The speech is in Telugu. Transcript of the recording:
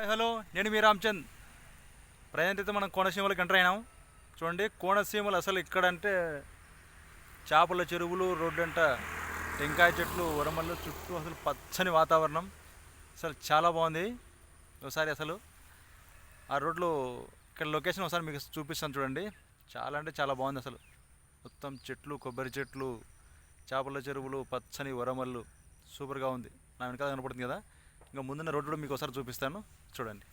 హాయ్ హలో నేను మీ రామ్చంద్. ప్రజెంట్ అయితే మనం కోనసీమలకు ఎంటర్ అయినాం. చూడండి కోనసీమలు అసలు ఇక్కడంటే చేపల చెరువులు రోడ్డు అంట టెంకాయ చెట్లు వరమల్లు చుట్టూ అసలు పచ్చని వాతావరణం. అసలు చాలా బాగుంది. ఒకసారి అసలు ఆ రోడ్లో ఇక్కడ లొకేషన్ ఒకసారి మీకు చూపిస్తాను చూడండి. చాలా అంటే చాలా బాగుంది అసలు. మొత్తం చెట్లు కొబ్బరి చెట్లు చేపల చెరువులు పచ్చని వరమల్లు. సూపర్గా ఉంది. నా వెనకాల కనపడుతుంది కదా. ఇంకా ముందున్న రోడ్డు కూడా మీకు ఒకసారి చూపిస్తాను. చూడండి.